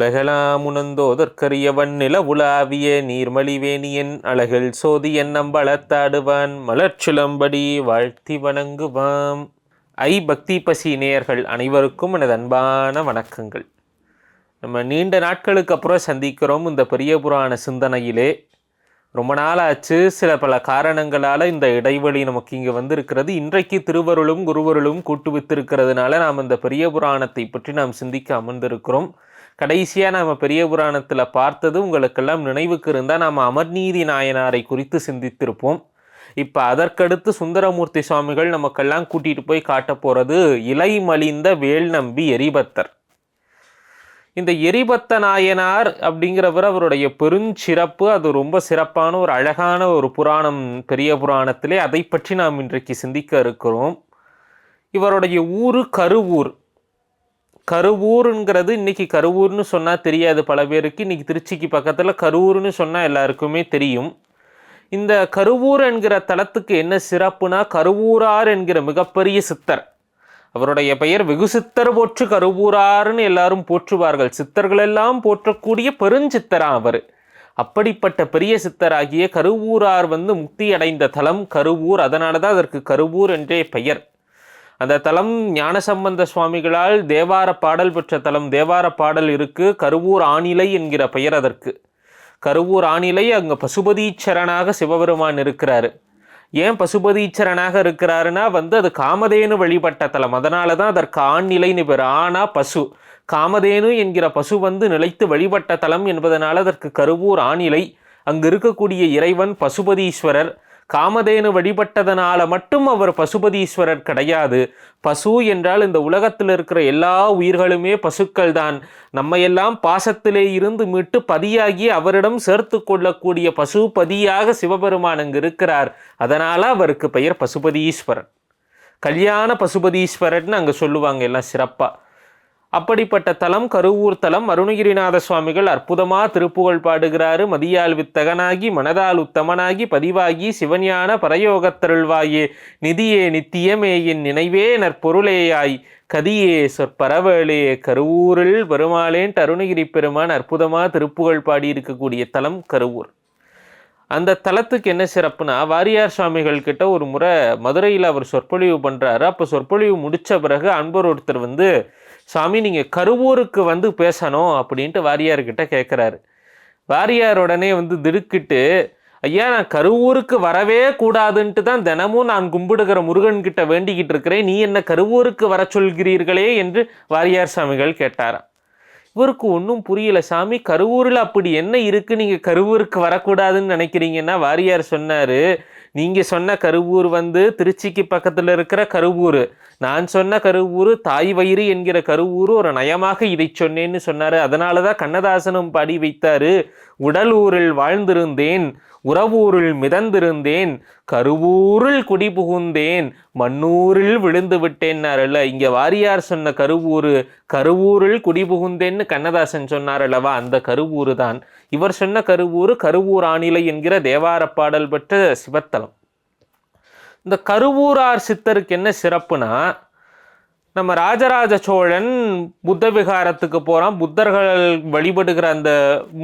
உலகலாம் உணர்ந்தோதற்கரியவன் நில உலாவிய நீர்மலிவேணியன் அழகில் சோதியன் நம்பளத்தாடுவான் மலர்ச்சுளம்படி வாழ்த்தி வணங்குவாம். ஐ பக்தி பசி நேயர்கள் அனைவருக்கும் எனது அன்பான வணக்கங்கள். நம்ம நீண்ட நாட்களுக்கு அப்புறம் சந்திக்கிறோம் இந்த பெரிய புராண சிந்தனையிலே. ரொம்ப நாளாச்சு சில பல காரணங்களால் இந்த இடைவெளி நமக்கு இங்கே வந்திருக்கிறது. இன்றைக்கு திருவருளும் குருவருளும் கூட்டுவித்திருக்கிறதுனால நாம் இந்த பெரிய புராணத்தை பற்றி நாம் சிந்திக்க அமர்ந்திருக்கிறோம். கடைசியாக நாம் பெரிய புராணத்தில் பார்த்தது உங்களுக்கெல்லாம் நினைவுக்கு இருந்தால் நாம் அமர்நீதி நாயனாரை குறித்து சிந்தித்திருப்போம். இப்போ அதற்கடுத்து சுந்தரமூர்த்தி சுவாமிகள் நமக்கெல்லாம் கூட்டிகிட்டு போய் காட்ட போகிறது இலை மலிந்த வேல் நம்பி எரிபத்தர். இந்த எரிபத்த நாயனார் அப்படிங்கிறவர் அவருடைய பெருஞ்சிறப்பு அது ரொம்ப சிறப்பான ஒரு அழகான ஒரு புராணம் பெரிய புராணத்திலே. அதை பற்றி நாம் இன்றைக்கு சிந்திக்க இருக்கிறோம். இவருடைய ஊர் கருவூர். கருவூருங்கிறது இன்னைக்கு கருவூர்னு சொன்னால் தெரியாது பல பேருக்கு. இன்னைக்கு திருச்சிக்கு பக்கத்தில் கருவூர்னு சொன்னால் எல்லாருக்குமே தெரியும். இந்த கருவூர் என்கிற தலத்துக்கு என்ன சிறப்புனா கருவூரார் என்கிற மிகப்பெரிய சித்தர். அவருடைய பெயர் வெகு சித்தர் போற்று கருவூரார்னு எல்லாரும் போற்றுவார்கள். சித்தர்கள் எல்லாம் போற்றக்கூடிய பெருஞ்சித்தரா அவர். அப்படிப்பட்ட பெரிய சித்தராகிய கருவூரார் வந்து முக்தி அடைந்த தலம் கருவூர். அதனால தான் அதற்கு கருவூர் என்றே பெயர். அந்த தலம் ஞானசம்பந்த சுவாமிகளால் தேவார பாடல் பெற்ற தலம் தேவார பாடல் இருக்கு கருவூர் ஆணிலை என்கிற பெயர் அதற்கு. கருவூர் ஆணிலை அங்கே பசுபதீச்சரனாக சிவபெருமான் இருக்கிறாரு. ஏன் பசுபதீச்சரனாக இருக்கிறாருன்னா வந்து அது காமதேனு வழிபட்ட தலம். அதனால தான் அதற்கு ஆண்நிலைன்னு பேர். ஆனா பசு காமதேனு என்கிற பசு வந்து நிலைத்து வழிபட்ட தலம் என்பதனால் அதற்கு கருவூர் ஆணிலை அங்கு இருக்கக்கூடிய இறைவன் பசுபதீஸ்வரர் காமதேனு வழிபட்டதனால மட்டும் அவர் பசுபதீஸ்வரர் கிடையாது. பசு என்றால் இந்த உலகத்தில் இருக்கிற எல்லா உயிர்களுமே பசுக்கள் தான் நம்ம எல்லாம் பாசத்திலே இருந்து மீட்டு பதியாகி அவரிடம் சேர்த்து கொள்ளக்கூடிய பசுபதியாக சிவபெருமான் அங்கு இருக்கிறார். அதனால அவருக்கு பெயர் பசுபதீஸ்வரன். கல்யாண பசுபதீஸ்வரர்னு அங்கே சொல்லுவாங்க எல்லாம் சிறப்பாக அப்படிப்பட்ட தலம் கருவூர் தலம் அருணகிரிநாத சுவாமிகள் அற்புதமாக திருப்புகழ் பாடுகிறாரு. மதியால் வித்தகனாகி மனதால் உத்தமனாகி பதிவாகி சிவஞான பரயோகத்தருள்வாயே. நிதியே நித்தியமேயின் நினைவே நற்பொருளேயாய் கதியே சொற்பரவேளே கருவூரில் பெருமாளேன் அருணகிரி பெருமான் அற்புதமாக திருப்புகழ் பாடியிருக்கக்கூடிய தலம் கருவூர். அந்த தலத்துக்கு என்ன சிறப்புனா வாரியார் சுவாமிகள் கிட்ட ஒரு முறை மதுரையில் அவர் சொற்பொழிவு பண்ணுறாரு அப்போ சொற்பொழிவு முடித்த பிறகு அன்பர் ஒருத்தர் வந்து சாமி நீங்கள் கருவூருக்கு வந்து பேசணும் அப்படின்ட்டு வாரியார்கிட்ட கேட்குறாரு வாரியார் உடனே வந்து திடுக்கிட்டு ஐயா நான் கருவூருக்கு வரவே கூடாதுன்ட்டு தான் தினமும் நான் கும்பிடுகிற முருகன்கிட்ட வேண்டிக்கிட்டு இருக்கிறேன். நீ என்ன கருவூருக்கு வர சொல்கிறீர்களே? என்று வாரியார் சாமிகள் கேட்டாராம். இவருக்கு ஒன்றும் புரியல சாமி. கருவூரில் அப்படி என்ன இருக்குது நீங்கள் கருவூருக்கு வரக்கூடாதுன்னு நினைக்கிறீங்கன்னா வாரியார் சொன்னார். நீங்கள் சொன்ன கருவூர் வந்து திருச்சிக்கு பக்கத்தில் இருக்கிற கருவூர். நான் சொன்ன கருவூர் தாய் வயிறு என்கிற கருவூர் ஒரு நயமாக இதை சொன்னேன்னு சொன்னார். அதனால தான் கண்ணதாசனும் பாடி வைத்தாரு. உடலூரில் வாழ்ந்திருந்தேன் உறவூரில் மிதந்திருந்தேன் கருவூரில் குடி புகுந்தேன் மண்ணூரில் விழுந்து விட்டேன்னாரல்ல இங்க வாரியார் சொன்ன கருவூரு கருவூரில் குடி புகுந்தேன்னு கண்ணதாசன் சொன்னார் அல்லவா? அந்த கருவூர் தான் இவர் சொன்ன கருவூர் கருவூர் ஆணிலை என்கிற தேவார பாடல் பெற்ற சிவத்தலம். இந்த கருவூரார் சித்தருக்கு என்ன சிறப்புனா நம்ம ராஜராஜ சோழன் புத்த விகாரத்துக்கு போகிறான் புத்தர்கள் வழிபடுகிற அந்த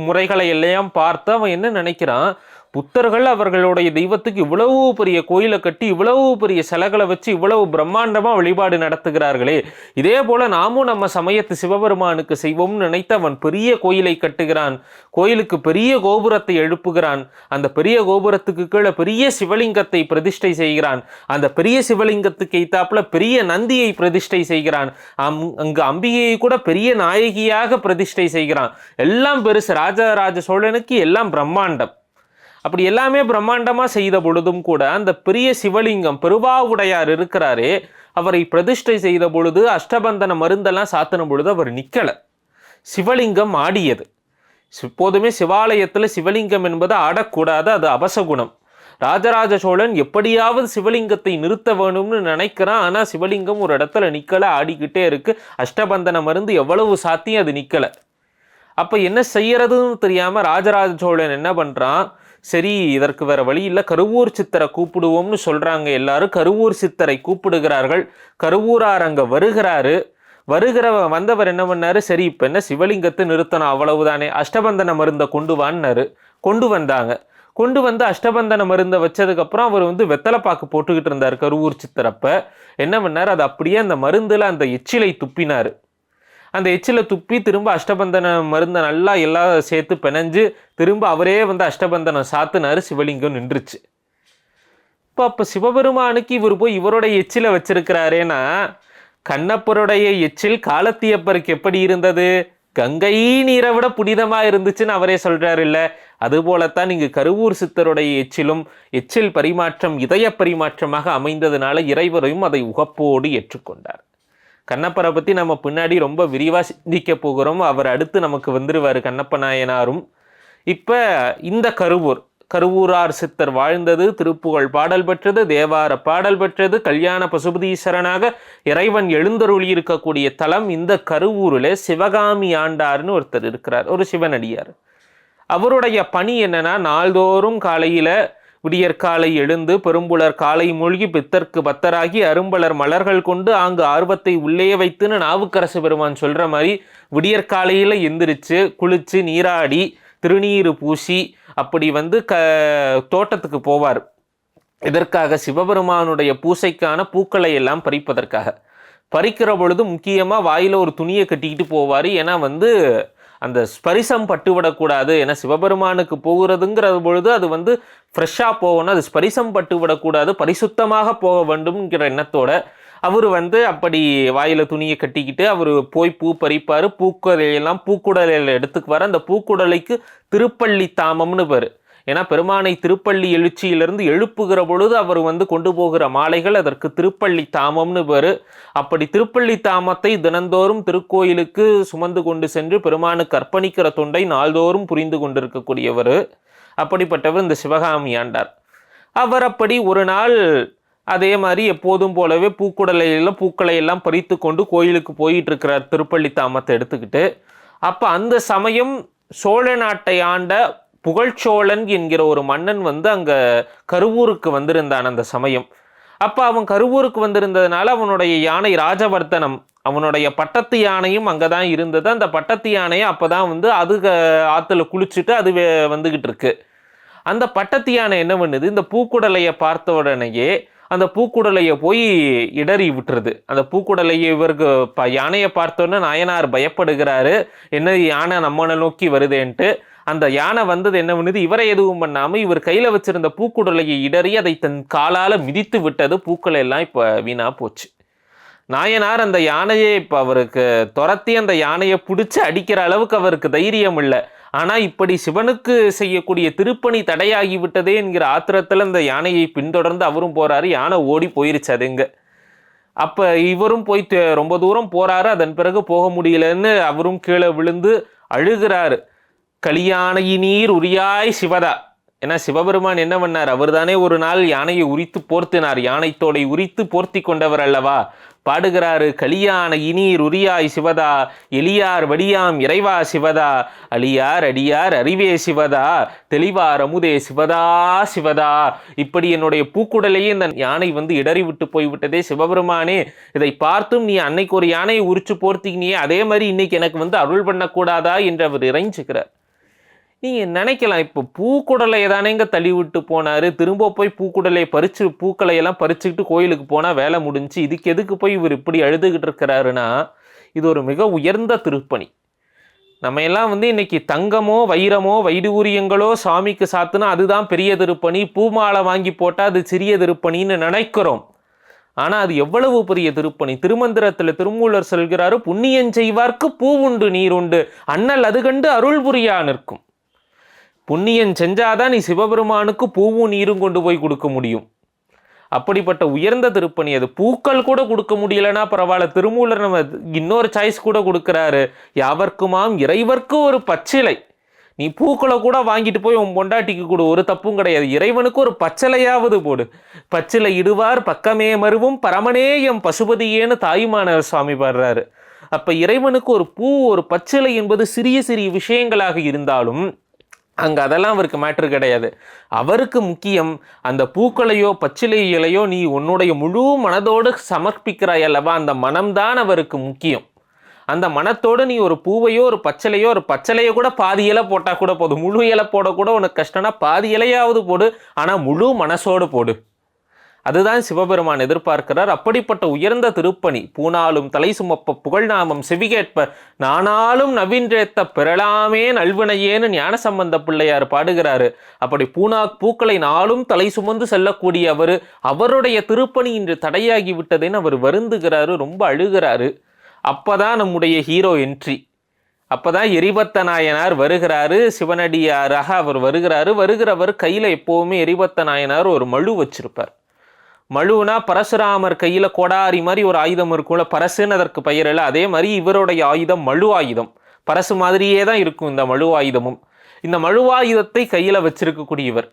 முறைகளை எல்லாம் பார்த்து அவன் என்ன நினைக்கிறான்? புத்தர்கள் அவர்களுடைய தெய்வத்துக்கு இவ்வளவு பெரிய கோயிலை கட்டி இவ்வளவு பெரிய சிலைகளை வச்சு இவ்வளவு பிரம்மாண்டமாக வழிபாடு நடத்துகிறார்களே. இதே போல நாமும் நம்ம சமயத்து சிவபெருமானுக்கு செய்வோம்னு நினைத்து அவன் பெரிய கோயிலை கட்டுகிறான். கோயிலுக்கு பெரிய கோபுரத்தை எழுப்புகிறான். அந்த பெரிய கோபுரத்துக்கு கீழே பெரிய சிவலிங்கத்தை பிரதிஷ்டை செய்கிறான். அந்த பெரிய சிவலிங்கத்துக்கு எய்த்தாப்புல பெரிய நந்தியை பிரதிஷ்டை செய்கிறான். அம் அங்கு அம்பிகையை கூட பெரிய நாயகியாக பிரதிஷ்டை செய்கிறான். எல்லாம் பெருசு. ராஜராஜ சோழனுக்கு எல்லாம் பிரம்மாண்டம். அப்படி எல்லாமே பிரம்மாண்டமாக செய்த பொழுதும் கூட அந்த பெரிய சிவலிங்கம் பெருவாவுடையார் இருக்கிறாரே அவரை பிரதிஷ்டை செய்த பொழுது அஷ்டபந்தன மருந்தெல்லாம் சாத்தின பொழுது அவர் நிற்கலை சிவலிங்கம் ஆடியது. எப்போதுமே சிவாலயத்தில் சிவலிங்கம் என்பது ஆடக்கூடாது அது அபசகுணம். ராஜராஜ சோழன் எப்படியாவது சிவலிங்கத்தை நிறுத்த வேணும்னு நினைக்கிறான் ஆனால் சிவலிங்கம் ஒரு இடத்துல நிற்கலை ஆடிக்கிட்டே இருக்கு. அஷ்டபந்தன மருந்து எவ்வளவு சாத்தியம் அது நிற்கலை அப்போ என்ன செய்யறதுன்னு தெரியாமல் ராஜராஜ சோழன் என்ன பண்ணுறான் சரி இதற்கு வேற வழி இல்லை. கருவூர் சித்தரை கூப்பிடுவோம்னு சொல்கிறாங்க எல்லாரும். கருவூர் சித்தரை கூப்பிடுகிறார்கள். கருவூரார் அங்கே வருகிறாரு. வருகிற வந்தவர் என்ன பண்ணார்? சரி இப்போ என்ன சிவலிங்கத்தை நிறுத்தணும்? அவ்வளவுதானே. அஷ்டபந்தன மருந்தை கொண்டு வான்னாரு. கொண்டு வந்தாங்க. கொண்டு வந்து அஷ்டபந்தன மருந்தை வச்சதுக்கப்புறம் அவர் வந்து வெத்தலைப்பாக்கு போட்டுக்கிட்டு இருந்தார் கருவூர் சித்தரப்ப என்ன பண்ணார்? அது அப்படியே அந்த மருந்தில் அந்த எச்சிலை துப்பினார். அந்த எச்சிலை துப்பி திரும்ப அஷ்டபந்தன மருந்தை நல்லா எல்லாம் சேர்த்து பிணைஞ்சு திரும்ப அவரே வந்து அஷ்டபந்தனம் சாத்துனாரு சிவலிங்கம் நின்றுச்சு. இப்போ அப்போ சிவபெருமானுக்கு இவர் போய் இவருடைய எச்சிலை வச்சிருக்கிறாரேனா கண்ணப்பருடைய எச்சில் காலத்தியப்பருக்கு எப்படி இருந்தது? கங்கை நீரை விட புனிதமாக இருந்துச்சுன்னு அவரே சொல்கிறார் இல்லை? அதுபோலத்தான் இங்கு கருவூர் சித்தருடைய எச்சிலும் எச்சில் பரிமாற்றம் இதய பரிமாற்றமாக அமைந்ததுனால இறைவரையும் அதை உகப்போடு ஏற்றுக்கொண்டார். கண்ணப்பரை பற்றி நம்ம பின்னாடி ரொம்ப விரிவாக சிந்திக்க போகிறோம். அவர் அடுத்து நமக்கு வந்துடுவார் கண்ணப்ப நாயனாரும். இப்போ இந்த கருவூர் கருவூரார் சித்தர் வாழ்ந்தது திருப்புகழ் பாடல் பெற்றது தேவார பாடல் பெற்றது கல்யாண பசுபதீஸ்வரனாக இறைவன் எழுந்தருளி இருக்கக்கூடிய தலம் இந்த கருவூரில் சிவகாமி ஆண்டார்னு ஒருத்தர் இருக்கிறார் ஒரு சிவனடியார். அவருடைய பணி என்னன்னா நாள்தோறும் காலையில் விடியற்காலை எழுந்து பெரும்புலர் காலை மூழ்கி பித்தர்க்கு பத்தராகி அரும்பலர் மலர்கள் கொண்டு ஆங்கு ஆர்வத்தை உள்ளே வைத்துன்னு நாவுக்கரசு பெருமான் சொல்கிற மாதிரி விடியற்காலையில் எந்திரிச்சு குளிச்சு நீராடி திருநீர் பூசி அப்படி வந்து க தோட்டத்துக்கு போவார். இதற்காக சிவபெருமானுடைய பூசைக்கான பூக்களை எல்லாம் பறிப்பதற்காக. பறிக்கிற பொழுது முக்கியமாக வாயில் ஒரு துணியை கட்டிக்கிட்டு போவார். ஏன்னா வந்து அந்த ஸ்பரிசம் பட்டுவிடக்கூடாது. ஏன்னா சிவபெருமானுக்கு போகிறதுங்கிற பொழுது அது வந்து ஃப்ரெஷ்ஷாக போகணும். அது ஸ்பரிசம் பட்டுவிடக்கூடாது. பரிசுத்தமாக போக வேண்டும்ங்கிற எண்ணத்தோட அவர் வந்து அப்படி வாயில் துணியை கட்டிக்கிட்டு அவர் போய் பூ பறிப்பார். பூக்குடலையெல்லாம் பூக்குடலையில் எடுத்துக்குவார். அந்த பூக்குடலைக்கு திருப்பள்ளி தாமம்னு பேர். ஏன்னா பெருமானை திருப்பள்ளி எழுச்சியிலிருந்து எழுப்புகிற பொழுது அவர் வந்து கொண்டு போகிற மாலைகள் அதற்கு திருப்பள்ளி தாமம்னு பேர். அப்படி திருப்பள்ளி தாமத்தை தினந்தோறும் திருக்கோயிலுக்கு சுமந்து கொண்டு சென்று பெருமானுக்கு அர்ப்பணிக்கிற தொண்டை நாள்தோறும் புரிந்து கொண்டிருக்கக்கூடியவர். அப்படிப்பட்டவர் இந்த சிவகாமி ஆண்டார். அவர் அப்படி ஒரு நாள் அதே மாதிரி எப்போதும் போலவே பூக்குடலையில பூக்களை எல்லாம் பறித்து கொண்டு கோயிலுக்கு போயிட்டு இருக்கிறார் திருப்பள்ளி தாமத்தை எடுத்துக்கிட்டு. அப்போ அந்த சமயம் சோழ நாட்டை ஆண்ட புகழ்ச்சோழன் என்கிற ஒரு மன்னன் வந்து அங்கே கருவூருக்கு வந்திருந்தான் அந்த சமயம். அப்போ அவன் கருவூருக்கு வந்திருந்ததுனால அவனுடைய யானை ராஜவர்த்தனம் அவனுடைய பட்டத்து யானையும் அங்கே தான் இருந்தது. அந்த பட்டத்து யானையை அப்போ தான் வந்து அது ஆற்றுல குளிச்சுட்டு அது வந்துக்கிட்டு இருக்கு. அந்த பட்டத்து யானை என்ன பண்ணுது? இந்த பூக்குடலையை பார்த்த உடனேயே அந்த பூக்குடலையை போய் இடறி விட்டுருது. அந்த பூக்குடலையை இவருக்கு ப யானையை பார்த்தோன்னே நாயனார் பயப்படுகிறாரு. என்ன யானை நம்மளை நோக்கி வருதேன்ட்டு அந்த யானை வந்தது என்ன பண்ணுது? இவரை எதுவும் பண்ணாமல் இவர் கையில் வச்சிருந்த பூக்குடலையை இடறி அதை தன் காலால் மிதித்து விட்டது. பூக்களை எல்லாம் இப்போ வீணாக போச்சு. நாயனார் அந்த யானையை இப்போ அவருக்கு துரத்தி அந்த யானையை பிடிச்சி அடிக்கிற அளவுக்கு அவருக்கு தைரியம் இல்லை. ஆனால் இப்படி சிவனுக்கு செய்யக்கூடிய திருப்பணி தடையாகி விட்டதே என்கிற ஆத்திரத்தில் அந்த யானையை பின்தொடர்ந்து அவரும் போகிறாரு யானை ஓடி போயிருச்சு அதுங்க அப்போ இவரும் போய் ரொம்ப தூரம் போகிறாரு அதன் பிறகு போக முடியலன்னு அவரும் கீழே விழுந்து அழுகிறாரு. கலியானையினீர் உரியாய் சிவதா. ஏன்னா சிவபெருமான் என்ன பண்ணார்? அவர்தானே ஒரு நாள் யானையை உரித்து போர்த்தினார். யானைத்தோடை உரித்து போர்த்தி கொண்டவர் அல்லவா? பாடுகிறாரு கலியான இனீர் உரியாய் சிவதா எளியார் வடியாம் இறைவா சிவதா அழியார் அடியார் அறிவே சிவதா தெளிவார் அமுதே சிவதா சிவதா. இப்படி என்னுடைய பூக்குடலையே இந்த யானை வந்து இடறி விட்டு போய்விட்டதே சிவபெருமானே. இதை பார்த்தும் நீ அன்னைக்கு ஒரு யானையை உரிச்சு போர்த்திக்கினியே. அதே மாதிரி இன்னைக்கு எனக்கு வந்து அருள் பண்ணக்கூடாதா என்று அவர் இறைஞ்சுக்கிறார் நீங்கள் நினைக்கலாம் இப்போ பூக்குடலையை தானேங்க தள்ளி விட்டு போனார். திரும்ப போய் பூக்குடலையை பறிச்சு பூக்களை எல்லாம் பறிச்சுக்கிட்டு கோயிலுக்கு போனால் வேலை முடிஞ்சு இதுக்கு எதுக்கு போய் இவர் இப்படி அழுதுகிட்டு இருக்கிறாருன்னா இது ஒரு மிக உயர்ந்த திருப்பணி. நம்ம எல்லாம் வந்து இன்னைக்கு தங்கமோ வைரமோ வைடூரியங்களோ சாமிக்கு சாத்துனா அதுதான் பெரிய திருப்பணி. பூமாலை வாங்கி போட்டால் அது சிறிய திருப்பணின்னு நினைக்கிறோம். ஆனால் அது எவ்வளவு பெரிய திருப்பணி? திருமந்திரத்தில் திருமூலர் சொல்கிறாரு புண்ணியன் செய்வார்க்கு பூவுண்டு நீருண்டு அண்ணல் அது கண்டு அருள் புரியா நிற்கும். புண்ணியம் செஞ்சாதான் நீ சிவபெருமானுக்கு பூவும் நீரும் கொண்டு போய் கொடுக்க முடியும். அப்படிப்பட்ட உயர்ந்த திருப்பணி அது. பூக்கள் கூட கொடுக்க முடியலன்னா பரவாயில்ல. திருமூலர் நம்ம இன்னொரு சாய்ஸ் கூட கொடுக்குறாரு. யாவர்க்குமாம்? இறைவர்க்கு ஒரு பச்சிலை. நீ பூக்களை கூட வாங்கிட்டு போய் உன் பொண்டாட்டிக்கு கொடு. ஒரு தப்பும் கிடையாது. இறைவனுக்கு ஒரு பச்சிலையாவது போடு. பச்சிலை இடுவார் பக்கமே மருவும் பரமனே எம் பசுபதியேன்னு தாயுமான சுவாமி பாடுறாரு. அப்போ இறைவனுக்கு ஒரு பூ ஒரு பச்சிலை என்பது சிறிய சிறிய விஷயங்களாக இருந்தாலும் அங்கே அதெல்லாம் அவருக்கு மேட்ரு கிடையாது. அவருக்கு முக்கியம் அந்த பூக்களையோ பச்சிலை இலையோ நீ உன்னுடைய முழு மனதோடு சமர்ப்பிக்கிறாய் அல்லவா? அந்த மனம்தான் அவருக்கு முக்கியம். அந்த மனத்தோடு நீ ஒரு பூவையோ ஒரு பச்சலையோ ஒரு பச்சலையோ கூட பாதி இலை போட்டால் கூட போதும். முழு இலை போடக்கூட உனக்கு கஷ்டம்னா பாதி இலையாவது போடு ஆனால் முழு மனசோடு போடு. அதுதான் சிவபெருமான் எதிர்பார்க்கிறார். அப்படிப்பட்ட உயர்ந்த திருப்பணி பூனாலும் தலை சுமப்ப புகழ்நாமம் செவிகேட்ப நானாலும் நவீன்றேத்த பெறலாமே நல்வினையேன்னு ஞான சம்பந்த பிள்ளையார் பாடுகிறாரு. அப்படி பூனா பூக்களை நாளும் தலை சுமந்து செல்லக்கூடிய அவர் அவருடைய திருப்பணி இன்று தடையாகி விட்டதுன்னு அவர் வருந்துகிறாரு ரொம்ப அழுகிறாரு. அப்பதான் நம்முடைய ஹீரோ என்ட்ரி. அப்பதான் எரிபத்த நாயனார் வருகிறாரு சிவனடியாராக அவர் வருகிறாரு. வருகிறவர் கையில எப்பவுமே எரிபத்த நாயனார் ஒரு மழு வச்சிருப்பார். மழுனா பரசுராமர் கையில் கொடாரி மாதிரி ஒரு ஆயுதம் இருக்கும்ல பரசுன்னு அதற்கு பெயர் இல்லை. அதே மாதிரி இவருடைய ஆயுதம் மழு ஆயுதம். பரசு மாதிரியே தான் இருக்கும் இந்த மழு ஆயுதமும். இந்த மழு ஆயுதத்தை கையில வச்சிருக்கக்கூடியவர்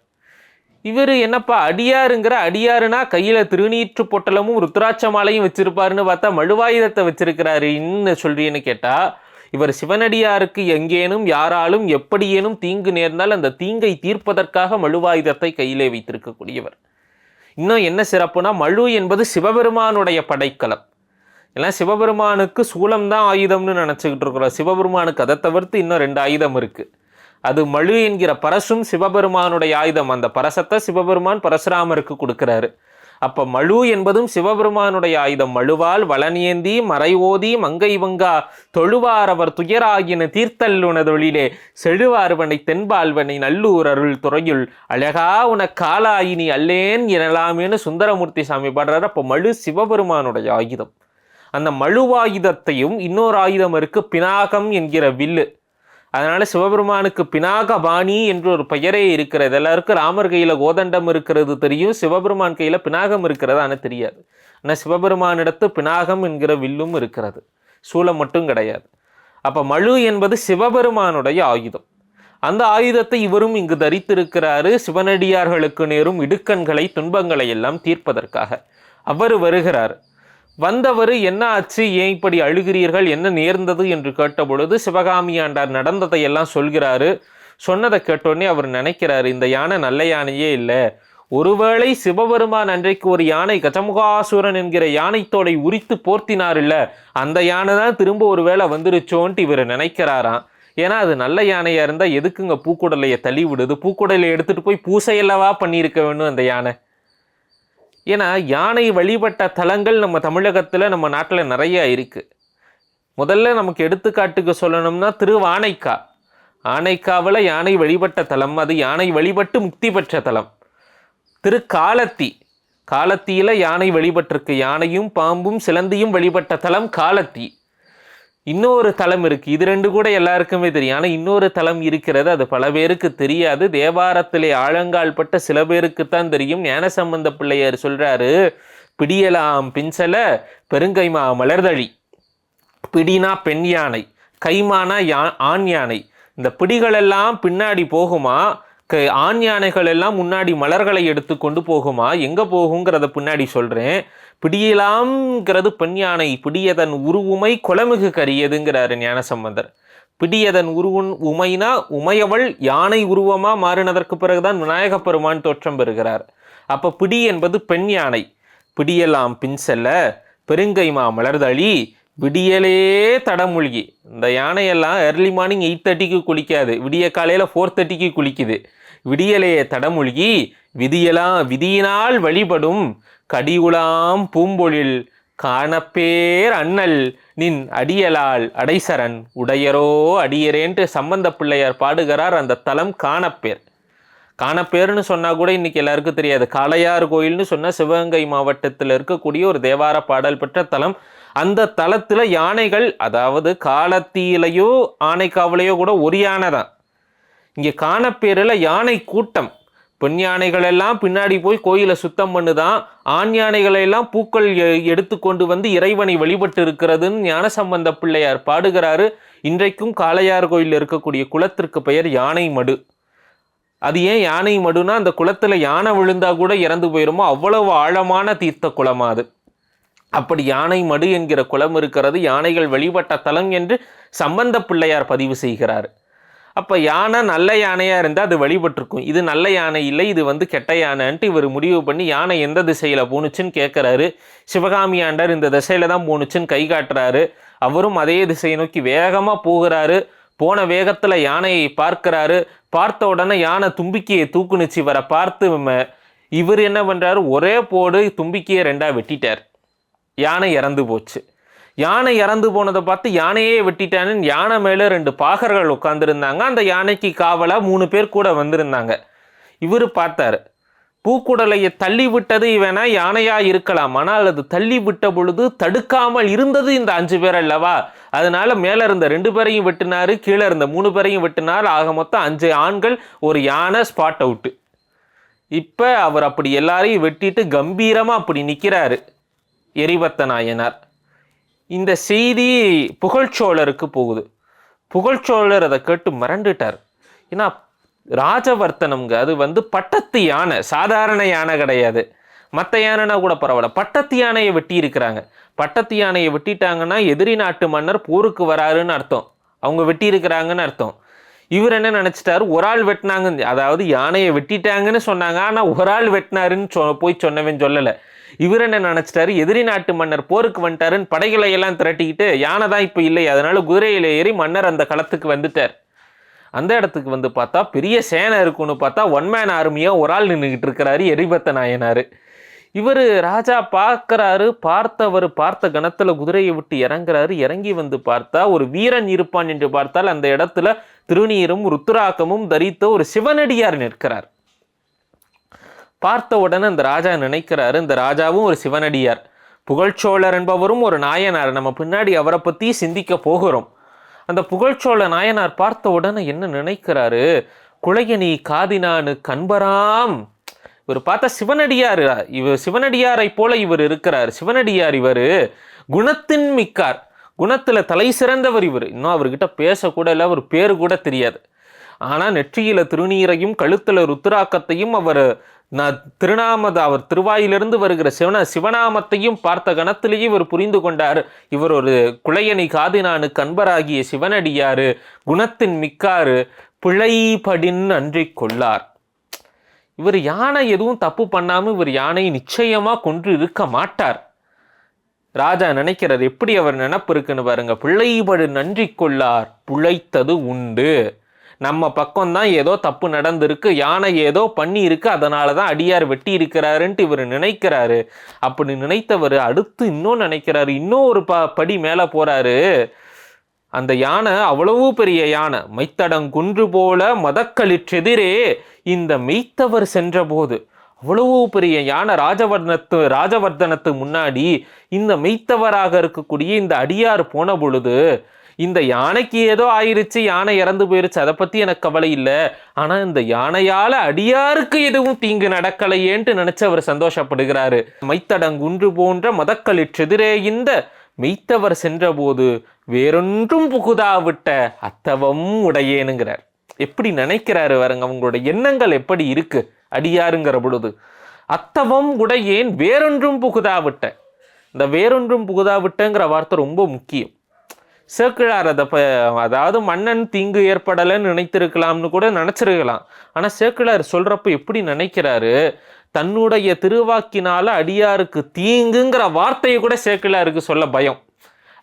இவர். என்னப்பா அடியாருங்கிற அடியாருனா கையில் திருநீற்று பொட்டலமும் ருத்ராட்ச மாலையும் வச்சிருப்பாருன்னு பார்த்தா மழுவாயுதத்தை வச்சிருக்கிறாரு இன்னும் சொல்றீன்னு கேட்டா இவர் சிவனடியாருக்கு எங்கேனும் யாராலும் எப்படியேனும் தீங்கு நேர்ந்தால் அந்த தீங்கை தீர்ப்பதற்காக மழுவாயுதத்தை கையிலே வைத்திருக்கக்கூடியவர். இன்னும் என்ன சிறப்புனா மழு என்பது சிவபெருமானுடைய படைக்கலம். எல்லாம் சிவபெருமானுக்கு சூலம் தான் ஆயுதம்னு நினச்சிக்கிட்டு இருக்கிறோம். சிவபெருமானுக்கு அதை தவிர்த்து இன்னும் ரெண்டு ஆயுதம் இருக்குது அது மழு என்கிற பரசும் சிவபெருமானுடைய ஆயுதம். அந்த பரசத்தை சிவபெருமான் பரசுராமருக்கு கொடுக்குறாரு. அப்ப மழு என்பதும் சிவபெருமானுடைய ஆயுதம். மழுவால் வளனியந்தி மறைவோதி மங்கை வங்கா தொழுவார் அவர் துயராகின தீர்த்தல்லுனதொழிலே செழுவார்வனை தென்பால்வனை நல்லூர் அருள் துறையுள். அழகா உன காலாயினி அல்லேன் எனலாமேனு சுந்தரமூர்த்தி சாமி பாடுறாரு. அப்போ மழு சிவபெருமானுடைய ஆயுதம். அந்த மழுவாயுதத்தையும் இன்னொரு ஆயுதம் இருக்கு. பினாகம் என்கிற வில்லு. அதனால் சிவபெருமானுக்கு பினாகபாணி என்று ஒரு பெயரே இருக்கிறது. எல்லாருக்கும் ராமர் கையில் கோதண்டம் இருக்கிறது தெரியும் சிவபெருமான் கையில் பினாகம் இருக்கிறது ஆனால் தெரியாது. ஆனால் சிவபெருமானிடத்து பினாகம் என்கிற வில்லும் இருக்கிறது. சூளம் மட்டும் கிடையாது. அப்போ மழு என்பது சிவபெருமானுடைய ஆயுதம். அந்த ஆயுதத்தை இவரும் இங்கு தரித்திருக்கிறாரு. சிவனடியார்களுக்கு நேரும் இடுக்கண்களை துன்பங்களை எல்லாம் தீர்ப்பதற்காக. அவர் வருகிறார். வந்தவர் என்ன ஆச்சு? ஏன் இப்படி அழுகிறீர்கள்? என்ன நேர்ந்தது? என்று கேட்டபொழுது சிவகாமி ஆண்டார் நடந்ததை எல்லாம் சொல்கிறாரு. சொன்னதை கேட்டோடனே அவர் நினைக்கிறாரு இந்த யானை நல்ல யானையே இல்லை. ஒருவேளை சிவபெருமான் அன்றைக்கு ஒரு யானை கஜமுகாசுரன் என்கிற யானைத்தோடை உரித்து போர்த்தினார் இல்லை அந்த யானை தான் திரும்ப ஒரு வேளை வந்துருச்சோன்ட்டு இவர் நினைக்கிறாராம். ஏன்னா அது நல்ல யானையாக இருந்தால் எதுக்குங்க பூக்குடலையை தள்ளி விடுது பூக்குடலையை எடுத்துகிட்டு போய் பூசையல்லவா பண்ணியிருக்க வேணும் அந்த யானை? ஏன்னா யானை வழிபட்ட தலங்கள் நம்ம தமிழகத்தில் நம்ம நாட்டில் நிறைய இருக்குது முதல்ல நமக்கு எடுத்துக்காட்டுக்கு சொல்லணும்னா திருவானைக்கா. ஆனைக்காவில் யானை வழிபட்ட தலம். அது யானை வழிபட்டு முக்தி பெற்ற தலம். திரு காலத்தி காலத்தியில் யானை வழிபட்டிருக்கு. யானையும் பாம்பும் சிலந்தியும் வழிபட்ட தலம் காலத்தி. இன்னொரு தலம் இருக்குது இது ரெண்டு கூட எல்லாருக்குமே தெரியும். ஆனால் இன்னொரு தலம் இருக்கிறது அது பல பேருக்கு தெரியாது. தேவாரத்திலே ஆழங்கால் பட்ட சில பேருக்குத்தான் தெரியும். ஞானசம்பந்த பிள்ளையார் சொல்கிறாரு பிடியலாம் பின்சல பெருங்கைமா மலர்தழி பிடினா பெண் யானை கைமானா யா ஆண் யானை. இந்த பிடிகளெல்லாம் பின்னாடி போகுமா? க ஆண் யானைகள் எல்லாம் முன்னாடி மலர்களை எடுத்து கொண்டு போகுமா? எங்கே போகுங்கிறத பின்னாடி சொல்கிறேன் பிடியலாம்ங்கிறது பெண் யானை பிடியதன் உருவுமை குளமிகு கரியதுங்கிறாரு ஞானசம்பந்தர். பிடியதன் உருவன் உமைனா உமையவள் யானை உருவமாக மாறினதற்கு பிறகுதான் விநாயக பெருமான் தோற்றம் பெறுகிறார். அப்போ பிடி என்பது பெண் யானை. பிடியலாம் பின் செல்ல பெருங்கைமா மலர்தளி விடியலே தடமூழ்கி. இந்த யானையெல்லாம் ஏர்லி மார்னிங் எயிட் தேர்ட்டிக்கு குளிக்காது. விடிய காலையில் ஃபோர் தேர்ட்டிக்கு குளிக்குது. விடியலே தடமூழ்கி விதியலாம் விதியினால் வழிபடும் கடியுலாம் பூம்பொழில் காணப்பேர் அண்ணல் நின் அடியலால் அடைசரன் உடையரோ அடியரேன்ட்டு சம்பந்த பிள்ளையார் பாடுகிறார் அந்த தலம் காணப்பேர். காணப்பேர்னு சொன்னால் கூட இன்றைக்கி எல்லாருக்கும் தெரியாது. காளையார் கோயில்னு சொன்னால் சிவகங்கை மாவட்டத்தில் இருக்கக்கூடிய ஒரு தேவார பாடல் பெற்ற தலம். அந்த தலத்தில் யானைகள் அதாவது காலத்திலேயோ ஆனைக்காவலையோ கூட ஒரு யானை தான் இங்கே காணப்பேரில் யானை கூட்டம். பெண் யானைகள் எல்லாம் பின்னாடி போய் கோயிலை சுத்தம் பண்ணுதான். ஆண் யானைகளை எல்லாம் பூக்கள் எ- எடுத்து கொண்டு வந்து இறைவனை வழிபட்டு இருக்கிறதுன்னு ஞானசம்பந்த பிள்ளையார் பாடுகிறாரு. இன்றைக்கும் காளையார் கோயிலில் இருக்கக்கூடிய குளத்திற்கு பெயர் யானை மடு. அது ஏன் யானை மடுனா அந்த குளத்தில் யானை விழுந்தா கூட இறந்து போயிருமோ? அவ்வளவு ஆழமான தீர்த்த குளமா அது. அப்படி யானை மடு என்கிற குளம் இருக்கிறது. யானைகள் வழிபட்ட தலம் என்று சம்பந்த பிள்ளையார் பதிவு செய்கிறார். அப்போ யானை நல்ல யானையாக இருந்தால் அது வழிபட்டிருக்கும். இது நல்ல யானை இல்லை இது வந்து கெட்ட யானைன்ட்டு இவர் முடிவு பண்ணி யானை எந்த திசையில் போணுச்சுன்னு கேட்குறாரு சிவகாமி ஆண்டர் இந்த திசையில தான் போணுச்சுன்னு கை காட்டுறாரு. அவரும் அதே திசையை நோக்கி வேகமாக போகிறாரு. போன வேகத்தில் யானையை பார்க்கிறாரு. பார்த்த உடனே யானை தும்பிக்கையை தூக்குனுச்சு. இவரை பார்த்து இவர் என்ன பண்ணுறாரு ஒரே போடு தும்பிக்கையை ரெண்டாக வெட்டிட்டார். யானை இறந்து போச்சு. யானை இறந்து போனதை பார்த்து யானையே வெட்டிட்டான்னு யானை மேலே ரெண்டு பாகர்கள் உட்காந்துருந்தாங்க அந்த யானைக்கு காவலாக மூணு பேர் கூட வந்திருந்தாங்க. இவர் பார்த்தாரு பூக்குடலையை தள்ளி விட்டது இவனா? யானையா இருக்கலாம். ஆனால் அது தள்ளி விட்ட பொழுது தடுக்காமல் இருந்தது இந்த அஞ்சு பேர் அல்லவா? அதனால மேலே இருந்த ரெண்டு பேரையும் வெட்டினார் கீழே இருந்த மூணு பேரையும் வெட்டினார். ஆக மொத்தம் அஞ்சு ஆண்கள் ஒரு யானை ஸ்பாட் அவுட்டு இப்போ அவர் அப்படி எல்லாரையும் வெட்டிட்டு கம்பீரமாக அப்படி நிற்கிறாரு எரிபத்த நாயனார் இந்த செய்தி புகழ்ச்சோழருக்கு போகுது. புகழ்ச்சோழர் அதை கேட்டு மிரண்டுட்டார். ஏன்னா ராஜவர்த்தனம்ங்க அது வந்து பட்டத்து யானை சாதாரண யானை கிடையாது. மற்ற யானைனா கூட பரவாயில்ல பட்டத்து யானையை வெட்டி இருக்கிறாங்க. பட்டத்து யானையை வெட்டிட்டாங்கன்னா எதிரி நாட்டு மன்னர் போருக்கு வராருன்னு அர்த்தம். அவங்க வெட்டி இருக்கிறாங்கன்னு அர்த்தம். இவர் என்ன நினச்சிட்டாரு? ஒரு ஆள் வெட்டினாங்க அதாவது யானையை வெட்டிட்டாங்கன்னு சொன்னாங்க. ஆனால் ஒரு ஆள் வெட்டினாருன்னு சொ போய் சொன்னவன் சொல்லலை. இவர் என்ன நினச்சிட்டாரு? எதிரி நாட்டு மன்னர் போருக்கு வந்துட்டாருன்னு படைகளை எல்லாம் திரட்டிக்கிட்டு யானை தான் இப்போ இல்லை. அதனால குதிரையில் ஏறி மன்னர் அந்த களத்துக்கு வந்துட்டார். அந்த இடத்துக்கு வந்து பார்த்தா பெரிய சேனை இருக்குன்னு பார்த்தா ஒன் மேன் ஆர்மியாக ஒரு ஆள் நின்றுக்கிட்டு இருக்கிறாரு எரிபத்த நாயனார். இவர் ராஜா பார்க்கறாரு பார்த்தவர் பார்த்த கணத்தில் குதிரையை விட்டு இறங்குறாரு. இறங்கி வந்து பார்த்தா ஒரு வீரன் இருப்பான் என்று பார்த்தால் அந்த இடத்துல திருநீரும் ருத்ராக்கமும் தரித்த ஒரு சிவனடியார் நிற்கிறார். பார்த்த உடனே இந்த ராஜா நினைக்கிறாரு இந்த ராஜாவும் ஒரு சிவனடியார். புகழ்ச்சோழர் என்பவரும் ஒரு நாயனார். நம்ம பின்னாடி அவரை பற்றி சிந்திக்க போகிறோம். அந்த புகழ்ச்சோழ நாயனார் பார்த்த உடனே என்ன நினைக்கிறாரு? குளையணி காதினானு கண்பராம். இவர் பார்த்தா சிவனடியார் இவர் சிவனடியாரை போல இவர் இருக்கிறார். சிவனடியார் இவர் குணத்தின் மிக்கார். குணத்தில் தலை சிறந்தவர் இவர். இன்னும் அவர்கிட்ட பேசக்கூட இல்லை அவர் பேரு கூட தெரியாது. ஆனால் நெற்றியில் திருநீரையும் கழுத்தில் ருத்ராக்கத்தையும் அவர் நான் திருநாமத அவர் திருவாயிலிருந்து வருகிற சிவன சிவநாமத்தையும் பார்த்த கணத்திலேயே இவர் புரிந்து கொண்டார். இவர் ஒரு குளையணி காதினானு கண்பராகிய சிவனடியாரு குணத்தின் மிக்காறு பிழைபடின் நன்றி கொள்ளார். இவர் யானை எதுவும் தப்பு பண்ணாமல் இவர் யானையை நிச்சயமாக கொன்று இருக்க மாட்டார். ராஜா நினைக்கிறார் எப்படி அவர் நினப்பு இருக்குன்னு பாருங்க பிள்ளைபடு நன்றி கொள்ளார் பிழைத்தது உண்டு. நம்ம பக்கம்தான் ஏதோ தப்பு நடந்திருக்கு யானை ஏதோ பண்ணி இருக்கு அதனால தான் அடியார் வெட்டி இருக்கிறாருன்ட்டு இவர் நினைக்கிறாரு. அப்படி நினைத்தவர் அடுத்து இன்னும் நினைக்கிறாரு இன்னும் ஒரு ப படி மேலே போறாரு. அந்த யானை அவ்வளவு பெரிய யானை மைத்தடங்குன்று போல மதக்களிற்றெதிரே இந்த மெய்த்தவர் சென்றபோது அவ்வளவு பெரிய யானை ராஜவர்ணத்து ராஜவர்தனத்து முன்னாடி இந்த மெய்த்தவராக இருக்கக்கூடிய இந்த அடியார் போன பொழுது இந்த யானைக்கு ஏதோ ஆயிருச்சு யானை இறந்து போயிருச்சு அதை பற்றி எனக்கு கவலை இல்லை. ஆனால் இந்த யானையால் அடியாருக்கு எதுவும் தீங்கு நடக்கலையேன்ட்டு நினச்சி அவர் சந்தோஷப்படுகிறாரு மைத்தடங்குன்று போன்ற மதக்களிற்றெதிரே இந்த மெய்த்தவர் சென்றபோது வேறொன்றும் புகுதாவிட்ட அத்தவம் உடையேனுங்கிறார். எப்படி நினைக்கிறாரு வரங்க அவங்களோட எண்ணங்கள் எப்படி இருக்கு அடியாருங்கிற பொழுது. அத்தவம் உடையேன் வேறொன்றும் புகுதாவிட்ட. இந்த வேறொன்றும் புகுதாவிட்டங்கிற வார்த்தை ரொம்ப முக்கியம். சேக்கிழார் அதை ப அதாவது மன்னன் தீங்கு ஏற்படலைன்னு நினைத்திருக்கலாம்னு கூட நினச்சிருக்கலாம். ஆனால் சேக்கிழார் சொல்கிறப்ப எப்படி நினைக்கிறாரு? தன்னுடைய திருவாக்கினால அடியாருக்கு தீங்குங்கிற வார்த்தையை கூட சேக்கிழாருக்கு சொல்ல பயம்.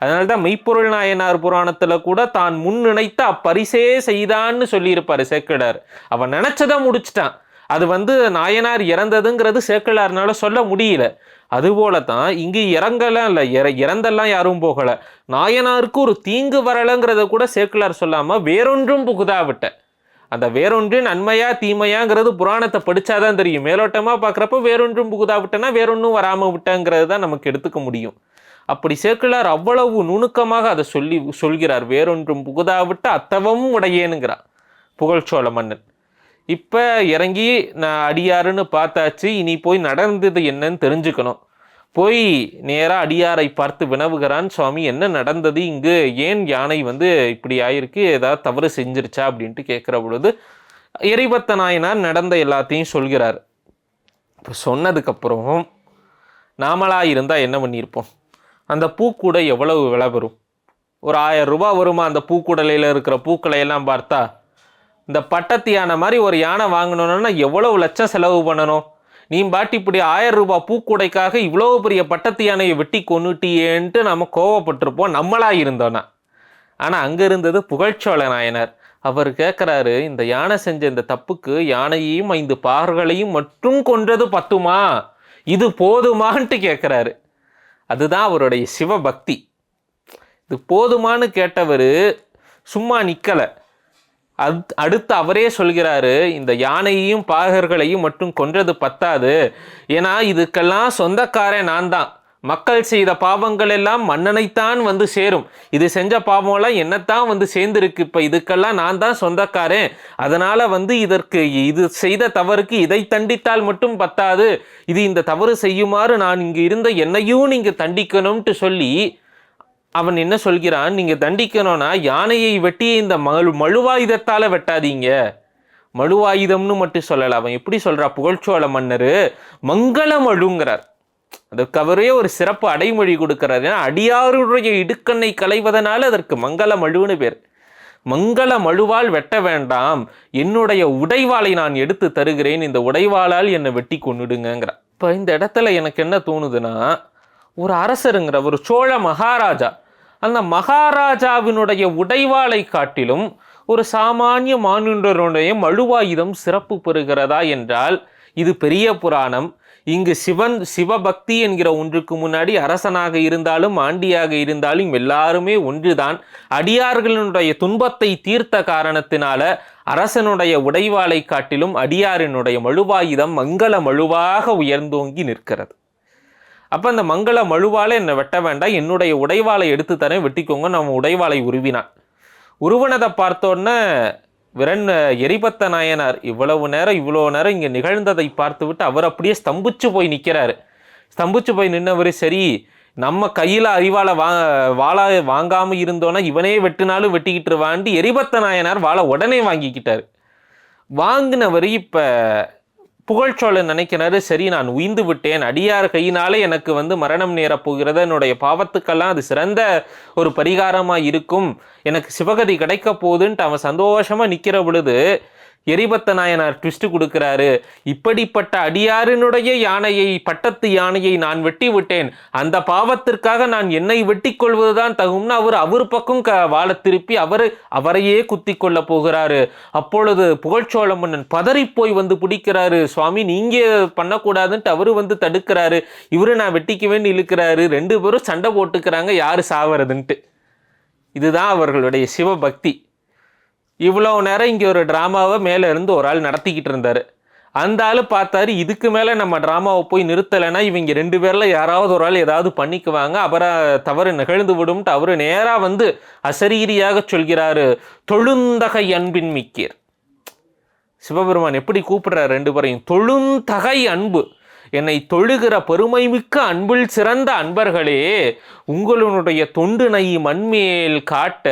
அதனால தான் மெய்ப்பொருள் நாயனார் புராணத்தில் கூட தான் முன் நினைத்த அப்பரிசே செய்தான்னு சொல்லியிருப்பார் சேக்கிழார். அவன் நினச்சதை முடிச்சிட்டான். அது வந்து நாயனார் இறந்ததுங்கிறது சேக்கிழார்னால சொல்ல முடியல. அதுபோல தான் இங்கு இறங்கலாம் இல்லை இற இறந்தெல்லாம் யாரும் போகலை. நாயனாருக்கு ஒரு தீங்கு வரலைங்கிறத கூட சேக்கிழார் சொல்லாமல் வேறொன்றும் புகுதாவிட்ட. அந்த வேறொன்று நன்மையா தீமையாங்கிறது புராணத்தை படிச்சாதான் தெரியும். மேலோட்டமாக பார்க்குறப்ப வேறொன்றும் புகுதா விட்டனா வேறொன்றும் வராமல் விட்டங்கிறது தான் நமக்கு எடுத்துக்க முடியும். அப்படி சேக்கிழார் அவ்வளவு நுணுக்கமாக அதை சொல்லி சொல்கிறார். வேறொன்றும் புகுதா விட்ட அத்தவம் உடையேனுங்கிறார். புகழ்ச்சோழ மன்னன். இப்போ இறங்கி நான் அடியாருன்னு பார்த்தாச்சு இனி போய் நடந்தது என்னன்னு தெரிஞ்சுக்கணும். போய் நேராக அடியாரை பார்த்து வினவுகிறான் சுவாமி என்ன நடந்தது இங்கு? ஏன் யானை வந்து இப்படி ஆயிருக்கு? ஏதாவது தவறு செஞ்சிருச்சா? அப்படின்ட்டு கேட்குற பொழுது எரிபத்த நாயனார் நடந்த எல்லாத்தையும் சொல்கிறார். இப்போ சொன்னதுக்கப்புறம் நாமளாக இருந்தால் என்ன பண்ணியிருப்போம்? அந்த பூக்கூடை எவ்வளவு விலை வரும்? ஒரு ஆயிரம் ரூபாய் வருமா அந்த பூக்கூடலையில் இருக்கிற பூக்களை எல்லாம் பார்த்தா? இந்த பட்டத்து யானை மாதிரி ஒரு யானை வாங்கணும்னா எவ்வளவு லட்சம் செலவு பண்ணணும்? நீ பாட்டி இப்படி ஆயிரம் ரூபாய் பூக்கூடைக்காக இவ்வளோ பெரிய பட்டத்து யானையை வெட்டி கொன்னுட்டியேன்ட்டு நம்ம கோவப்பட்டிருப்போம் நம்மளாக இருந்தோன்னா ஆனால் அங்கே இருந்தது புகழ்ச்சோழ நாயனார். அவர் கேட்குறாரு இந்த யானை செஞ்ச இந்த தப்புக்கு யானையையும் ஐந்து பாகர்களையும் மட்டும் கொன்றது பத்துமா? இது போதுமான்ட்டு கேட்குறாரு அதுதான் அவருடைய சிவபக்தி. இது போதுமான்னு கேட்டவர் சும்மா நிற்கலை அத் அடுத்து அவரே சொல்கிறாரு இந்த யானையையும் பாகர்களையும் மட்டும் கொன்றது பத்தாது. ஏன்னா இதுக்கெல்லாம் சொந்தக்காரன் நான் தான். மக்கள் செய்த பாவங்கள் எல்லாம் மன்னனைத்தான் வந்து சேரும். இது செஞ்ச பாவம்லாம் என்னத்தான் வந்து சேர்ந்துருக்கு. இப்போ இதுக்கெல்லாம் நான் தான் சொந்தக்காரன். அதனால் வந்து இதற்கு இது செய்த தவறுக்கு இதை தண்டித்தால் மட்டும் பத்தாது. இது இந்த தவறு செய்யுமாறு நான் இங்கே இருந்த என்னையும் நீங்கள் தண்டிக்கணும்ட்டு சொல்லி அவன் என்ன சொல்கிறான்? நீங்க தண்டிக்கணும்னா யானையை வெட்டிய இந்த மழு மழுவாயுதத்தால வெட்டாதீங்க. மழுவாயுதம்னு மட்டும் சொல்லலை அவன் எப்படி சொல்றா? புகழ்ச்சோழ மன்னர் மங்கள மழுங்கிறார். அதற்கு அவரே ஒரு சிறப்பு அடைமொழி கொடுக்கிறார். ஏன்னா அடியாருடைய இடுக்கண்ணை களைவதனால அதற்கு மங்கள மழுன்னு பேர். மங்கள மழுவால் வெட்ட வேண்டாம். என்னுடைய உடைவாளை நான் எடுத்து தருகிறேன். இந்த உடைவாளால் என்னை வெட்டி கொண்டுடுங்கிறார் இப்போ இந்த இடத்துல எனக்கு என்ன தோணுதுன்னா ஒரு அரசருங்கிற ஒரு சோழ மகாராஜா அந்த மகாராஜாவினுடைய உடைவாளை காட்டிலும் ஒரு சாமானிய மானுடருடைய மழுவாயுதம் சிறப்பு பெறுகிறதா என்றால் இது பெரிய புராணம். இங்கு சிவன் சிவபக்தி என்கிற ஒன்றுக்கு முன்னாடி அரசனாக இருந்தாலும் ஆண்டியாக இருந்தாலும் எல்லாருமே ஒன்றுதான். அடியார்களினுடைய துன்பத்தை தீர்த்த காரணத்தினால அரசனுடைய உடைவாளை காட்டிலும் அடியாரினுடைய மழுவாயுதம் மங்கள மழுவாக உயர்ந்தோங்கி நிற்கிறது. அப்போ அந்த மங்கள மழுவாலை என்னை வெட்ட வேண்டாம். என்னுடைய உடைவாளை எடுத்து தரேன். வெட்டிக்கோங்க. நம்ம உடைவாளை உருவினான். உருவனதை பார்த்தோன்னே விரண் எரிபத்த நாயனார் இவ்வளவு நேரம் இவ்வளோ நேரம் இங்கே நிகழ்ந்ததை பார்த்துவிட்டு அவர் அப்படியே ஸ்தம்பிச்சு போய் நிற்கிறாரு ஸ்தம்பிச்சு போய் நின்னவர் சரி நம்ம கையில் அறிவாளை வா வாழா வாங்காமல் இருந்தோன்னா இவனே வெட்டினாலும் வெட்டிக்கிட்டு வாண்டி எரிபத்த நாயனார் வாழை உடனே வாங்கிக்கிட்டார். வாங்கினவர் இப்போ புகழ்ச்சோழன் நினைக்கிறாரு சரி நான் உயிந்து விட்டேன். அடியார் கையினாலே எனக்கு வந்து மரணம் நேரப் போகிறது. என்னுடைய பாவத்துக்கெல்லாம் அது சிறந்த ஒரு பரிகாரமாக இருக்கும். எனக்கு சிவகதி கிடைக்க போகுதுன்ட்டு அவன் சந்தோஷமாக நிற்கிற பொழுது எரிபத்த நாயனார் ட்விஸ்ட் கொடுக்கிறாரு. இப்படிப்பட்ட அடியாரினுடைய யானையை பட்டத்து யானையை நான் வெட்டி விட்டேன். அந்த பாவத்திற்காக நான் என்னை வெட்டி கொள்வதுதான் தகும்னு அவர் அவர் பக்கம் க வாழ திருப்பி அவர் அவரையே குத்தி கொள்ள போகிறாரு. அப்பொழுது புகழ்ச்சோழ மன்னன் பதறி போய் வந்து பிடிக்கிறாரு. சுவாமி நீங்க பண்ணக்கூடாதுன்ட்டு அவரு வந்து தடுக்கிறாரு. இவரு நான் வெட்டிக்குவேன்னு இழுக்கிறாரு. ரெண்டு பேரும் சண்டை போட்டுக்கிறாங்க. யாரு சாவறதுன்ட்டு. இதுதான் அவர்களுடைய சிவபக்தி. இவ்வளோ நேரம் இங்கே ஒரு ட்ராமாவை மேலே இருந்து ஒரு ஆள் நடத்திக்கிட்டு இருந்தார். அந்த ஆள் பார்த்தாரு இதுக்கு மேலே நம்ம ட்ராமாவை போய் நிறுத்தலைன்னா இவங்க ரெண்டு பேரில் யாராவது ஒரு ஆள் ஏதாவது பண்ணிக்குவாங்க அவரை தவறு நிகழ்ந்து விடும்ட்டு அவர் நேராக வந்து அசரீரியாக சொல்கிறாரு தொழுந்தகை அன்பின் மிக்கீர். சிவபெருமான் எப்படி கூப்பிடுறார் ரெண்டு பேரையும்? தொழுந்தகை அன்பு என்னை தொழுகிற பெருமை மிக்க அன்பில் சிறந்த அன்பர்களே உங்களுடைய தொண்டு நை மண்மேல் காட்ட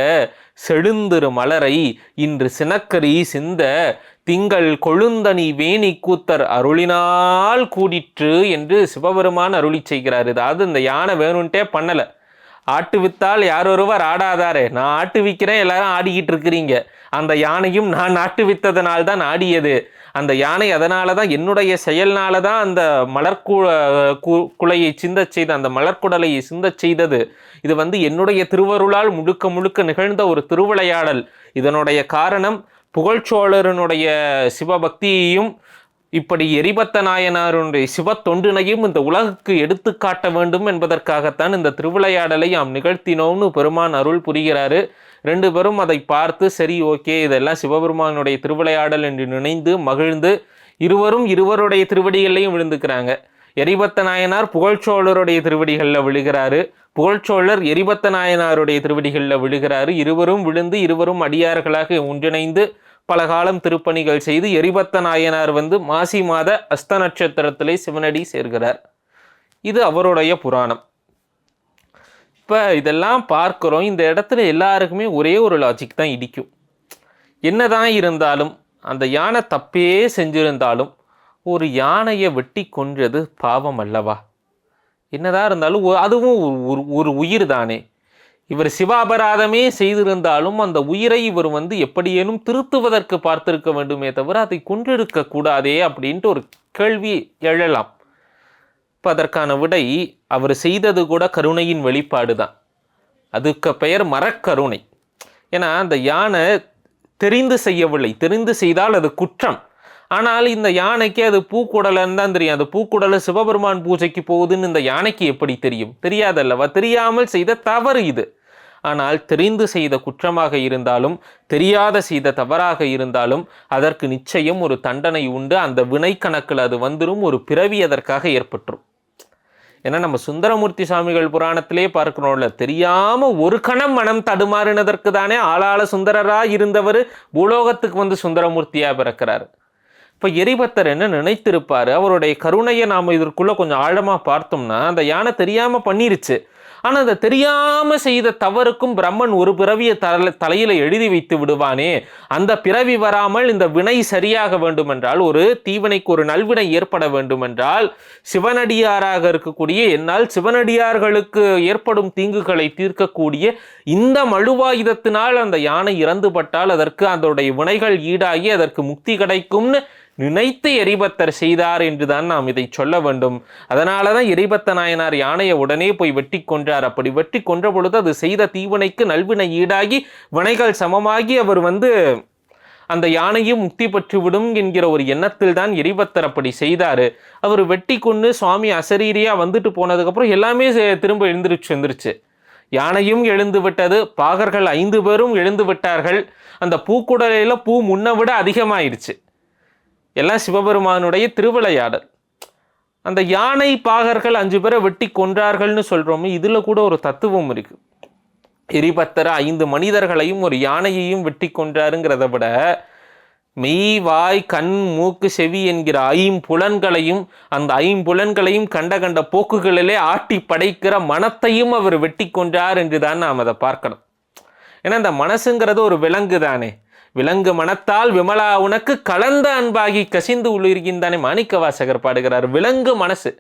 செழுந்திரு மலரை இன்று சினக்கரி சிந்த திங்கள் கொழுந்தனி வேணி கூத்தர் அருளினால் கூடிற்று என்று சிவபெருமான் அருளி செய்கிறார். அதாவது இந்த யானை வேணும்ட்டே பண்ணலை. ஆட்டு வித்தால் யார் ஒருவர் ஆடாதாரே. நான் ஆட்டு விற்கிறேன் எல்லாரும் ஆடிக்கிட்டு இருக்கிறீங்க. அந்த யானையும் நான் ஆட்டு வித்ததனால் தான் ஆடியது. அந்த யானை அதனால தான் என்னுடைய செயல்னால தான் அந்த மலர்கு குலையை சிந்தச் செய்த அந்த மலர்குடலையை சிந்தச் செய்தது. இது வந்து என்னுடைய திருவருளால் முழுக்க முழுக்க நிகழ்ந்த ஒரு திருவிளையாடல். இதனுடைய காரணம் புகழ்ச்சோழரனுடைய சிவபக்தியையும் இப்படி எரிபத்த நாயனாருடைய சிவத்தொண்டினையும் இந்த உலகுக்கு எடுத்து காட்ட வேண்டும் என்பதற்காகத்தான் இந்த திருவிளையாடலை நாம் நிகழ்த்தினோம்னு பெருமான் அருள் புரிகிறாரு. ரெண்டு பேரும் அதை பார்த்து சரி ஓகே இதெல்லாம் சிவபெருமானுடைய திருவிளையாடல் என்று நினைந்து மகிழ்ந்து இருவரும் இருவருடைய திருவடிகளையும் விழுந்துக்கிறாங்க. எரிபத்த நாயனார் புகழ்ச்சோழருடைய திருவடிகளில் விழுகிறாரு. புகழ்ச்சோழர் எரிபத்த நாயனாருடைய திருவடிகளில் விழுகிறாரு. இருவரும் விழுந்து இருவரும் அடியார்களாக ஒன்றிணைந்து பல காலம் திருப்பணிகள் செய்து எரிபத்த நாயனார் வந்து மாசி மாத அஸ்த நட்சத்திரத்திலே சிவனடி சேர்கிறார். இது அவருடைய புராணம். இப்போ இதெல்லாம் பார்க்குறோம். இந்த இடத்துல எல்லாருக்குமே ஒரே ஒரு லாஜிக் தான் இடிக்கும். என்னதான் இருந்தாலும் அந்த யானை தப்பே செஞ்சிருந்தாலும் ஒரு யானையை வெட்டி கொன்றது பாவம் அல்லவா? என்னதான் இருந்தாலும் அதுவும் ஒரு ஒரு உயிர் தானே. இவர் சிவாபராதமே செய்திருந்தாலும் அந்த உயிரை இவர் வந்து எப்படியேனும் திருத்துவதற்கு பார்த்திருக்க வேண்டுமே தவிர அதை கொன்றிருக்க கூடாதே அப்படின்ட்டு ஒரு கேள்வி எழலாம். இப்போ அதற்கான விடை அவர் செய்தது கூட கருணையின் வெளிப்பாடு தான். அதுக்கு பெயர் மரக்கருணை. ஏன்னா அந்த யானை தெரிந்து செய்யவில்லை. தெரிந்து செய்தால் அது குற்றம். ஆனால் இந்த யானைக்கு அது பூக்குடலன்னு தான் தெரியும். அந்த பூக்குடலை சிவபெருமான் பூஜைக்கு போகுதுன்னு இந்த யானைக்கு எப்படி தெரியும்? தெரியாதல்லவா? தெரியாமல் செய்த தவறு இது. ஆனால் தெரிந்து செய்த குற்றமாக இருந்தாலும் தெரியாத செய்த தவறாக இருந்தாலும் அதற்கு நிச்சயம் ஒரு தண்டனை உண்டு. அந்த வினை கணக்கில் அது வந்துடும் ஒரு பிறவி அதற்காக ஏற்பட்டுரும். ஏன்னா நம்ம சுந்தரமூர்த்தி சுவாமிகள் புராணத்திலே பார்க்கிறோம்ல தெரியாமல் ஒரு கணம் மனம் தடுமாறினதற்கு தானே ஆளாள சுந்தரரா இருந்தவர் பூலோகத்துக்கு வந்து சுந்தரமூர்த்தியாக பிறக்கிறார். இப்போ எரிபத்தர் என்ன நினைத்திருப்பார்? அவருடைய கருணையை நாம் இதற்குள்ளே கொஞ்சம் ஆழமாக பார்த்தோம்னா அந்த யானை தெரியாமல் பண்ணிருச்சு. ஆனால் அதை தெரியாமல் செய்த தவறுக்கும் பிரம்மன் ஒரு பிறவியை தல தலையில் எழுதி வைத்து விடுவானே. அந்த பிறவி வராமல் இந்த வினை சரியாக வேண்டுமென்றால் ஒரு தீவினைக்கு ஒரு நல்வினை ஏற்பட வேண்டுமென்றால் சிவனடியாராக இருக்கக்கூடிய என்னால் சிவனடியார்களுக்கு ஏற்படும் தீங்குகளை தீர்க்கக்கூடிய இந்த மழுவாயுதத்தினால் அந்த யானை இறந்துபட்டால் அதற்கு அதனுடைய வினைகள் ஈடாகி அதற்கு முக்தி கிடைக்கும்னு நினைத்து எரிபத்தர் செய்தார் என்றுதான் நாம் இதை சொல்ல வேண்டும். அதனால தான் எரிபத்த நாயனார் யானையை உடனே போய் வெட்டி கொன்றார். அப்படி வெட்டி கொன்ற பொழுது அது செய்த தீவினைக்கு நல்வினை ஈடாகி வினைகள் சமமாகி அவர் வந்து அந்த யானையும் முக்தி பெற்றுவிடும் என்கிற ஒரு எண்ணத்தில் தான் எரிபத்தர் அப்படி செய்தார். அவர் வெட்டி கொண்டு சுவாமி அசரீரியாக வந்துட்டு போனதுக்கப்புறம் எல்லாமே சே- திரும்ப எழுந்திருச்சு வந்துருச்சு யானையும் எழுந்து விட்டது பாகர்கள் ஐந்து பேரும் எழுந்து விட்டார்கள். அந்த பூக்குடலையில் பூ முன்னை விட அதிகமாயிருச்சு. எல்லாம் சிவபெருமானுடைய திருவிளையாடல். அந்த யானை பாகர்கள் அஞ்சு பேரை வெட்டி கொன்றார்கள்னு சொல்கிறோமே இதில் கூட ஒரு தத்துவம் இருக்குது எரிபத்தர ஐந்து மனிதர்களையும் ஒரு யானையையும் வெட்டி கொன்றாருங்கிறத விட மெய் வாய் கண் மூக்கு செவி என்கிற ஐம்புலன்களையும் அந்த ஐம்புலன்களையும் கண்ட கண்ட போக்குகளிலே ஆட்டி படைக்கிற மனத்தையும் அவர் வெட்டி கொன்றார் என்றுதான் நாம் அதை பார்க்கணும். ஏன்னா இந்த மனசுங்கிறது ஒரு விலங்கு தானே விலங்கு மனத்தால் விமலா உனக்கு கலந்த அன்பாகி கசிந்து உள்ளிருக்கின்றானே மாணிக்க வாசகர் பாடுகிறார். விலங்கு மனசு.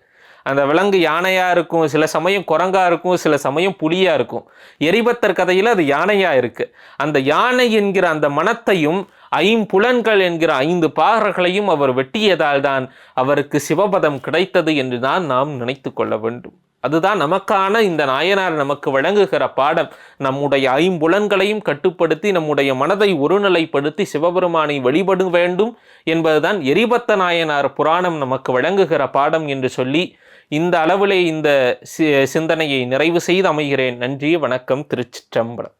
அந்த விலங்கு யானையாக இருக்கும் சில சமயம் குரங்காக இருக்கும் சில சமயம் புலியாக இருக்கும். எரிபத்தர் கதையில் அது யானையாக இருக்குது அந்த யானை என்கிற அந்த மனத்தையும் ஐம்புலன்கள் என்கிற ஐந்து பாகர்களையும் அவர் வெட்டியதால் தான் அவருக்கு சிவபதம் கிடைத்தது என்று தான் நாம் நினைத்து கொள்ள வேண்டும். அதுதான் நமக்கான இந்த நாயனார் நமக்கு வழங்குகிற பாடம். நம்முடைய ஐம்புலன்களையும் கட்டுப்படுத்தி நம்முடைய மனதை ஒருநிலைப்படுத்தி சிவபெருமானை வழிபட வேண்டும் என்பதுதான் எரிபத்த நாயனார் புராணம் நமக்கு வழங்குகிற பாடம் என்று சொல்லி இந்த அளவிலே இந்த சி- சிந்தனையை நிறைவு செய்து அமைகிறேன். நன்றி வணக்கம் திருச்சிற்றம்பலம்.